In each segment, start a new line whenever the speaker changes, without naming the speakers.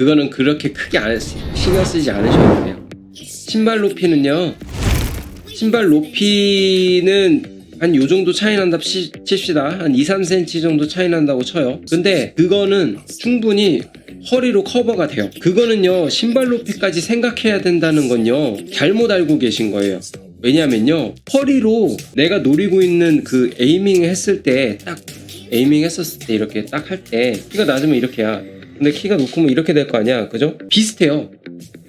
그거는 그렇게 크게 안, 신경 쓰지 않으셔도 돼요. 신발 높이는요. 신발 높이는 한 요 정도 차이 난다 치- 칩시다. 한 2, 3cm 정도 차이 난다고 쳐요. 근데 그거는 충분히 허리로 커버가 돼요. 그거는요, 신발 높이까지 생각해야 된다는 건요, 잘못 알고 계신 거예요. 왜냐면요, 허리로 내가 노리고 있는 그 에이밍 했을 때, 딱 에이밍 했었을 때 이렇게 딱 할 때, 키가 낮으면 이렇게 야. 근데 키가 높으면 이렇게 될 거 아니야. 그죠? 비슷해요.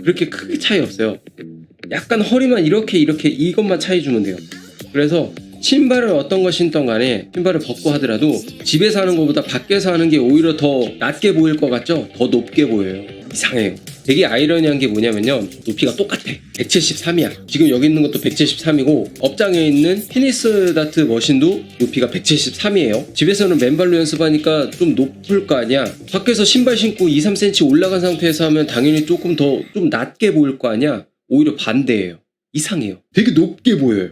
그렇게 크게 차이 없어요. 약간 허리만 이렇게 이렇게 이것만 차이 주면 돼요. 그래서 신발을 어떤 거 신던 간에 신발을 벗고 하더라도 집에서 하는 것보다 밖에서 하는 게 오히려 더 낮게 보일 것 같죠? 더 높게 보여요. 이상해요. 되게 아이러니한 게 뭐냐면요. 높이가 똑같아. 173이야. 지금 여기 있는 것도 173이고 업장에 있는 피니스 다트 머신도 높이가 173이에요. 집에서는 맨발로 연습하니까 좀 높을 거 아니야. 밖에서 신발 신고 2, 3cm 올라간 상태에서 하면 당연히 조금 더 좀 낮게 보일 거 아니야. 오히려 반대예요. 이상해요. 되게 높게 보여요.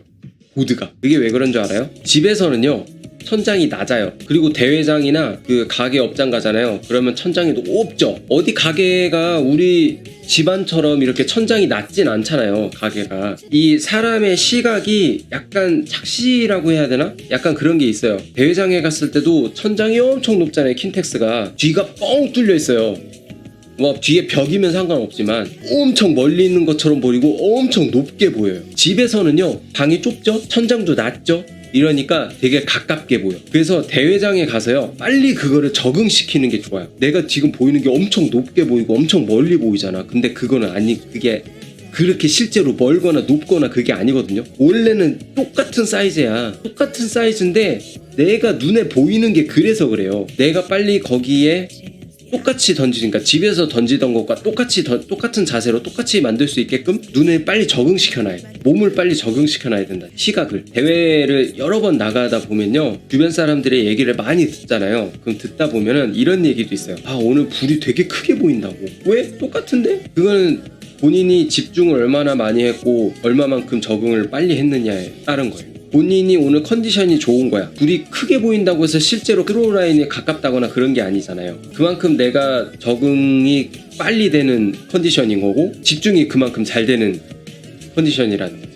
보드가. 그게 왜 그런 줄 알아요? 집에서는요. 천장이 낮아요. 그리고 대회장이나 그 가게 업장 가잖아요. 그러면 천장이 높죠. 어디 가게가 우리 집안처럼 이렇게 천장이 낮진 않잖아요. 가게가. 이 사람의 시각이 약간 착시라고 해야 되나? 약간 그런 게 있어요. 대회장에 갔을 때도 천장이 엄청 높잖아요. 킨텍스가. 뒤가 뻥 뚫려 있어요. 뭐 뒤에 벽이면 상관없지만 엄청 멀리 있는 것처럼 보이고 엄청 높게 보여요. 집에서는요 방이 좁죠, 천장도 낮죠. 이러니까 되게 가깝게 보여. 그래서 대회장에 가서요 빨리 그거를 적응시키는 게 좋아요. 내가 지금 보이는 게 엄청 높게 보이고 엄청 멀리 보이잖아. 근데 그거는 아니 그게 그렇게 실제로 멀거나 높거나 그게 아니거든요. 원래는 똑같은 사이즈야. 똑같은 사이즈인데 내가 눈에 보이는 게 그래서 그래요. 내가 빨리 거기에 똑같이 던지니까 집에서 던지던 것과 똑같이 던- 똑같은 자세로 똑같이 만들 수 있게끔 눈을 빨리 적응시켜놔야 돼. 몸을 빨리 적응시켜놔야 된다. 시각을 대회를 여러 번 나가다 보면요 주변 사람들의 얘기를 많이 듣잖아요. 그럼 듣다 보면은 이런 얘기도 있어요. 아 오늘 불이 되게 크게 보인다고. 왜? 똑같은데? 그거는 본인이 집중을 얼마나 많이 했고 얼마만큼 적응을 빨리 했느냐에 따른 거예요. 본인이 오늘 컨디션이 좋은 거야. 불이 크게 보인다고 해서 실제로 크로우 라인에 가깝다거나 그런 게 아니잖아요. 그만큼 내가 적응이 빨리 되는 컨디션인 거고 집중이 그만큼 잘 되는 컨디션이라는 거죠.